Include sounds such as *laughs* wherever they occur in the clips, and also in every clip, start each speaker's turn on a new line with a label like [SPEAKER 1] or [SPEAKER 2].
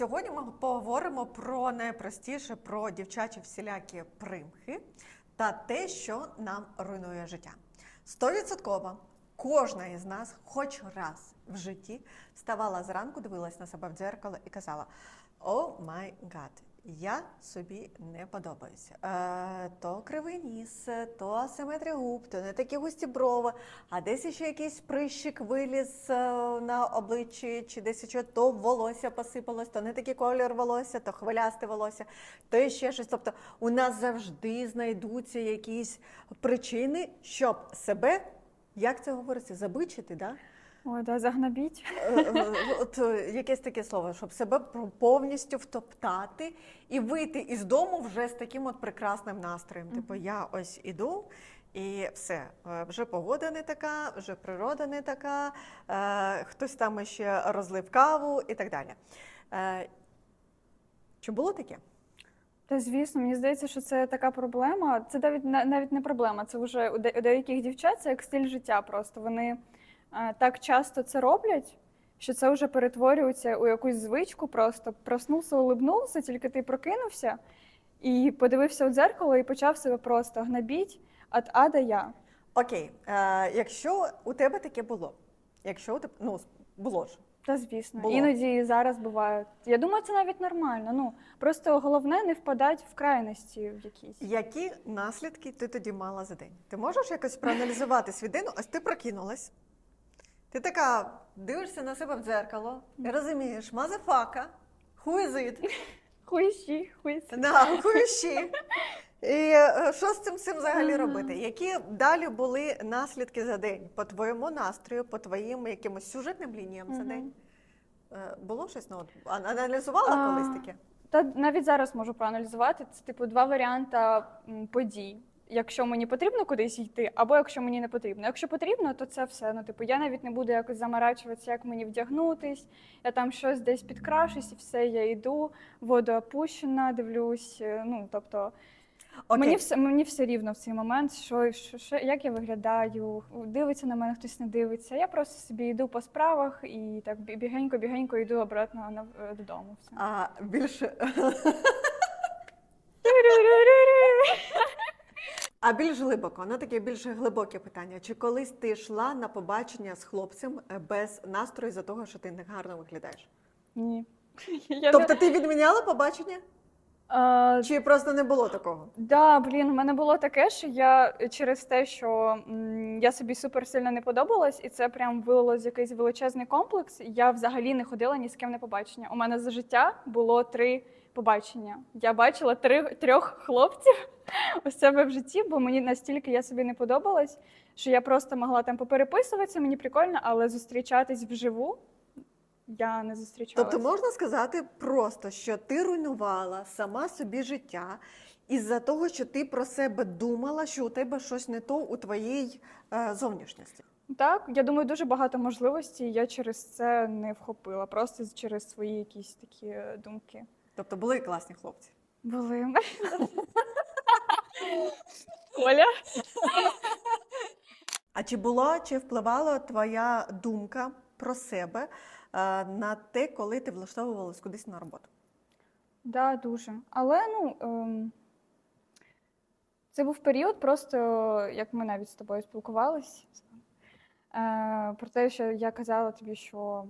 [SPEAKER 1] Сьогодні ми поговоримо про найпростіше, про дівчачі всілякі примхи та те, що нам руйнує життя. Стовідсотково кожна із нас, хоч раз в житті, ставала зранку, дивилась на себе в дзеркало і казала: О май гад, я собі не подобаюся. Е, то кривий ніс, то асиметрія губ, то не такі густі брови, а десь ще якийсь прищик виліз е, на обличчі, чи десь ще то волосся посипалось, то не такий колір волосся, то хвилясте волосся, то ще щось. Тобто у нас завжди знайдуться якісь причини, щоб себе, як це говориться, забичити, да?
[SPEAKER 2] Ой, да, загнобіть.
[SPEAKER 1] Е, е, От е, якесь таке слово, щоб себе повністю втоптати і вийти із дому вже з таким от прекрасним настроєм. Типу, я ось іду. І все, вже погода не така, вже природа не така, е, хтось там ще розлив каву і так далі. Е, Чи було таке?
[SPEAKER 2] Та звісно, мені здається, що це така проблема. Це навіть на- навіть не проблема. Це вже у деяких дівчат це як стиль життя. Просто вони так часто це роблять, що це вже перетворюється у якусь звичку. Просто проснувся, улибнувся, тільки ти прокинувся і подивився у дзеркало і почав себе просто гнобіть от А до Я.
[SPEAKER 1] Окей, е, якщо у тебе таке було, якщо у тебе ну було ж.
[SPEAKER 2] Та звісно,
[SPEAKER 1] Було.
[SPEAKER 2] іноді і зараз бувають. Я думаю, це навіть нормально. Ну просто головне не впадати в крайності в якісь.
[SPEAKER 1] Які наслідки ти тоді мала за день? Ти можеш якось проаналізувати свій день? Ось ти прокинулась. Ти така дивишся на себе в дзеркало і розумієш, is it? Да, who? І е, що з цим всім взагалі робити? Які далі були наслідки за день по твоєму настрою, по твоїм якимось сюжетним лініям за день? Е, Було щось? Ну, аналізувала колись таке?
[SPEAKER 2] Та навіть зараз можу проаналізувати. Це типу два варіанти подій. Якщо мені потрібно кудись йти, або якщо мені не потрібно. Якщо потрібно, то це все. Ну, типу, я навіть не буду якось заморачуватися, як мені вдягнутись. Я там щось десь підкрашусь, і все, я йду, воду опущена, дивлюсь. е, Ну тобто,
[SPEAKER 1] Окей.
[SPEAKER 2] мені все мені все рівно в цей момент, що, що, що як я виглядаю, дивиться на мене, хтось не дивиться. Я просто собі йду по справах і так бігенько, бігенько йду обратно на, додому. Все.
[SPEAKER 1] А більше А більш глибоко, ну таке більш глибоке питання. Чи колись ти йшла на побачення з хлопцем е, без настрою за того, що ти не гарно виглядаєш?
[SPEAKER 2] Ні. *laughs* Я
[SPEAKER 1] Тобто ти відміняла побачення?
[SPEAKER 2] А,
[SPEAKER 1] Чи просто не було такого?
[SPEAKER 2] да, блін, у мене було таке, що я через те, що м, я собі супер сильно не подобалась, і це прям вилилось якийсь величезний комплекс. Я взагалі не ходила ні з ким на побачення. У мене за життя було три побачення. Я бачила три, трьох хлопців *laughs* у себе в житті, бо мені настільки я собі не подобалась, що я просто могла там попереписуватися, мені прикольно, але зустрічатись вживу я не зустрічалася.
[SPEAKER 1] Тобто можна сказати просто, що ти руйнувала сама собі життя із-за того, що ти про себе думала, що у тебе щось не то у твоїй е, зовнішності.
[SPEAKER 2] Так, я думаю, дуже багато можливостей я через це не вхопила, просто через свої якісь такі е, думки.
[SPEAKER 1] Тобто були класні хлопці.
[SPEAKER 2] Були. Оля?
[SPEAKER 1] А чи була, чи впливала твоя думка про себе е, на те, коли ти влаштовувалась кудись на роботу?
[SPEAKER 2] Да, дуже. Але ну ем, це був період, просто як ми навіть з тобою спілкувалися, е, про те, що я казала тобі, що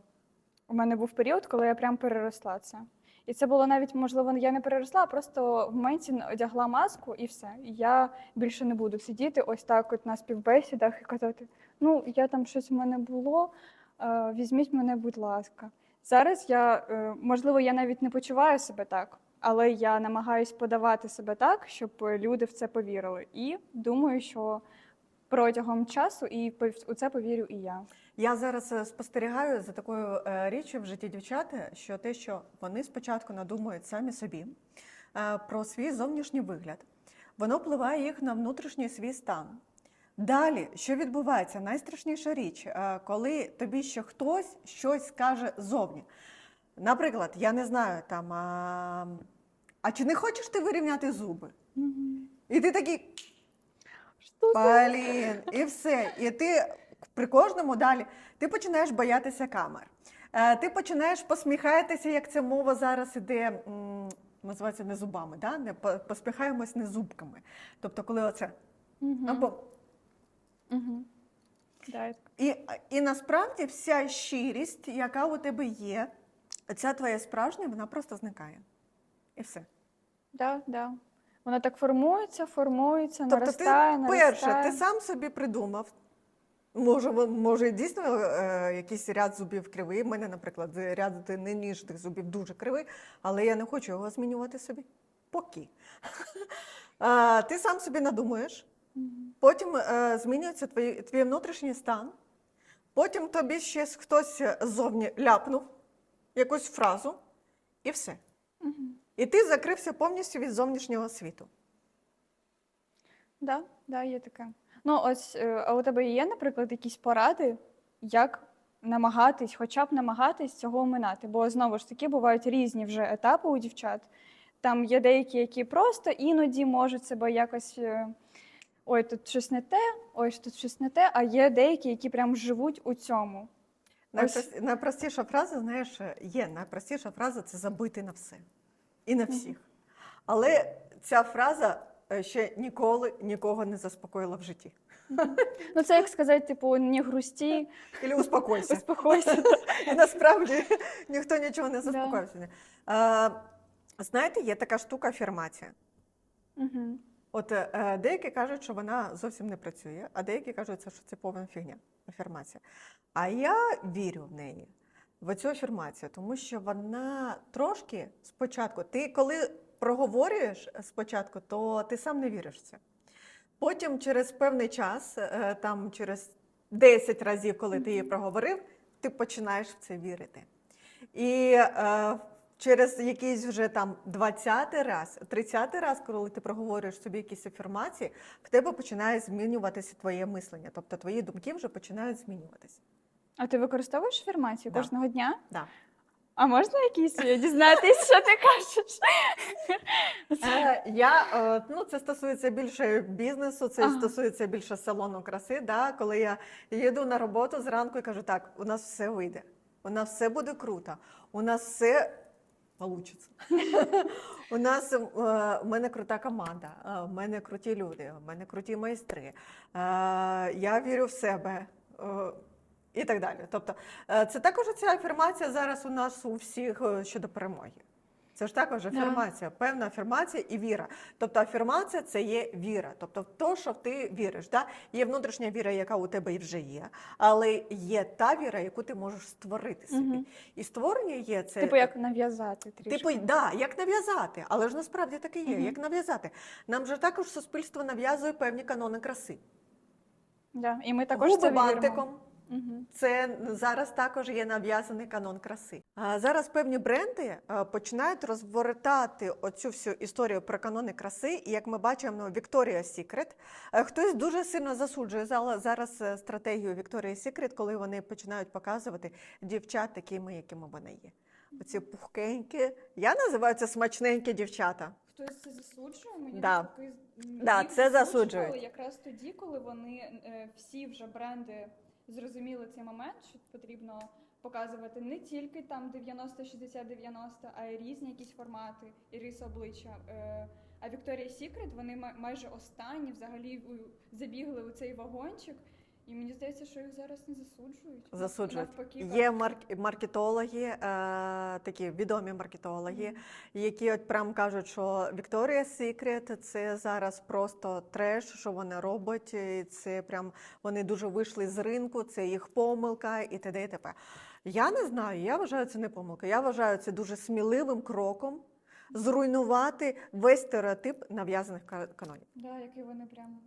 [SPEAKER 2] у мене був період, коли я прям переросла це. І це було навіть, можливо, я не переросла, а просто в моменті одягла маску і все. Я більше не буду сидіти ось так от на співбесідах і казати: ну, я там щось в мене було, е, візьміть мене, будь ласка. Зараз я, е, можливо, я навіть не почуваю себе так, але я намагаюсь подавати себе так, щоб люди в це повірили. І думаю, що протягом часу і у це повірю і я.
[SPEAKER 1] Я зараз е, спостерігаю за такою е, річчю в житті дівчат, що те, що вони спочатку надумують самі собі е, про свій зовнішній вигляд, воно впливає їх на внутрішній свій стан. Далі, що відбувається? Найстрашніша річ, коли тобі ще хтось щось скаже зовні. Наприклад, я не знаю, там, а, а чи не хочеш ти вирівняти зуби? І ти такий,
[SPEAKER 2] Що
[SPEAKER 1] Блін, і все. І ти при кожному далі ти починаєш боятися камер. Е, Ти починаєш посміхатися, як ця мова зараз іде, називається не зубами, да? не посміхаємось не зубками. Тобто, коли оце
[SPEAKER 2] Угу.
[SPEAKER 1] або
[SPEAKER 2] Угу. Да,
[SPEAKER 1] і, і насправді вся щирість, яка у тебе є, ця твоя справжня, вона просто зникає. І все.
[SPEAKER 2] да, да. Вона так формується, формується,
[SPEAKER 1] Тобто, ти
[SPEAKER 2] наростає,
[SPEAKER 1] перше, ти сам собі придумав. Може, може дійсно е, якийсь ряд зубів кривий. У мене, наприклад, ряд неніжних зубів дуже кривий, але я не хочу його змінювати собі. Поки. *laughs* А, ти сам собі надумаєш, потім е, змінюється твій, твій внутрішній стан, потім тобі ще хтось ззовні ляпнув якусь фразу, і все. І ти закрився повністю від зовнішнього світу.
[SPEAKER 2] Да, да, є таке. Ну, ось, е, а у тебе є, наприклад, якісь поради, як намагатись, хоча б намагатись цього оминати? Бо знову ж таки бувають різні вже етапи у дівчат. Там є деякі, які просто іноді можуть себе якось. е, Ой, тут щось не те, ой, тут щось не те, а є деякі, які прям живуть у цьому. Ось.
[SPEAKER 1] Найпростіша фраза, знаєш, є найпростіша фраза це забити на все і на всіх. Але ця фраза е, ще ніколи нікого не заспокоїла в житті.
[SPEAKER 2] Ну, це як сказати, типу, не грусті,
[SPEAKER 1] Ілі успокойся.
[SPEAKER 2] успокойся. *laughs*
[SPEAKER 1] І насправді ніхто нічого не заспокоївся. Е, Знаєте, є така штука афірмація.
[SPEAKER 2] Мгм.
[SPEAKER 1] От е, деякі кажуть, що вона зовсім не працює, а деякі кажуть, що це повна фігня, афірмація. А я вірю в неї, в цю афірмацію, тому що вона трошки спочатку, ти коли проговорюєш спочатку, то ти сам не віриш в це. Потім через певний час, е, там через 10 разів, коли ти її проговорив, ти починаєш в це вірити. І е, через якийсь вже там 20 раз, 30 раз, коли ти проговорюєш собі якісь афірмації, в тебе починає змінюватися твоє мислення. Тобто твої думки вже починають змінюватися.
[SPEAKER 2] А ти використовуєш афірмацію
[SPEAKER 1] Да.
[SPEAKER 2] кожного дня?
[SPEAKER 1] Да.
[SPEAKER 2] А можна якісь е, дізнатись, що ти кажеш?
[SPEAKER 1] Е, я, е, ну, це стосується більше бізнесу, це
[SPEAKER 2] Ага.
[SPEAKER 1] стосується більше салону краси. Да? Коли я їду на роботу зранку і кажу, так, у нас все вийде, у нас все буде круто, у нас все получиться. *laughs* У нас е, в мене крута команда, е, в мене круті люди, в мене круті майстри. е, Я вірю в себе. е, І так далі. Тобто, е, це також ця афірмація зараз у нас у всіх е, щодо перемоги. Це ж також афірмація, певна афірмація і віра. Тобто афірмація це є віра. Тобто в те, що ти віриш. Да? Є внутрішня віра, яка у тебе вже є, але є та віра, яку ти можеш створити собі.
[SPEAKER 2] Мгм.
[SPEAKER 1] І створення є це.
[SPEAKER 2] Типу, як нав'язати трішки.
[SPEAKER 1] Типу, да, як нав'язати, але ж насправді так і є,
[SPEAKER 2] Мгм.
[SPEAKER 1] як нав'язати. Нам же також суспільство нав'язує певні канони краси.
[SPEAKER 2] Да. І ми також
[SPEAKER 1] Губи
[SPEAKER 2] це віримо.
[SPEAKER 1] бантиком. Це зараз також є нав'язаний канон краси. А зараз певні бренди е, починають розвертати оцю всю історію про канони краси. І як ми бачимо, Victoria's Secret, е, хтось дуже сильно засуджує зараз е, стратегію Victoria's Secret, коли вони починають показувати дівчат такими, якими вони є. Оці пухкенькі. Я називаю це смачненькі дівчата.
[SPEAKER 2] Хтось це засуджує? Мені
[SPEAKER 1] Да.
[SPEAKER 2] навпаки,
[SPEAKER 1] Да, це.
[SPEAKER 2] Якраз тоді, коли вони е, всі вже бренди зрозуміли цей момент, що потрібно показувати не тільки там 90, 60, 90, а й різні якісь формати і риси обличчя. Е, А Вікторія Сікрет вони май- майже останні взагалі забігли у цей вагончик. І мені здається, що їх зараз не засуджують.
[SPEAKER 1] Засуджують.
[SPEAKER 2] Навпаки,
[SPEAKER 1] Є марк- маркетологи, е, такі відомі маркетологи, які от прям кажуть, що Victoria's Secret – це зараз просто треш, що вони роблять. і Це прям вони дуже вийшли з ринку, це їх помилка і т.д. і т.п. Я не знаю, я вважаю це не помилка. Я вважаю це дуже сміливим кроком зруйнувати весь стереотип нав'язаних ка- канонів.
[SPEAKER 2] Да, який вони прямо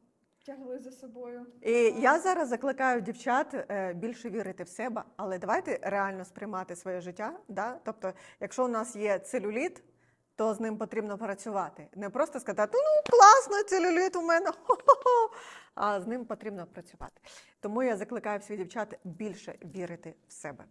[SPEAKER 2] тягли за собою.
[SPEAKER 1] І я зараз закликаю дівчат е, більше вірити в себе, але давайте реально сприймати своє життя. Да? Тобто, якщо у нас є целюліт, то з ним потрібно працювати. Не просто сказати, ну класно, целюліт у мене, хо-хо-хо, а з ним потрібно працювати. Тому я закликаю всіх дівчат більше вірити в себе.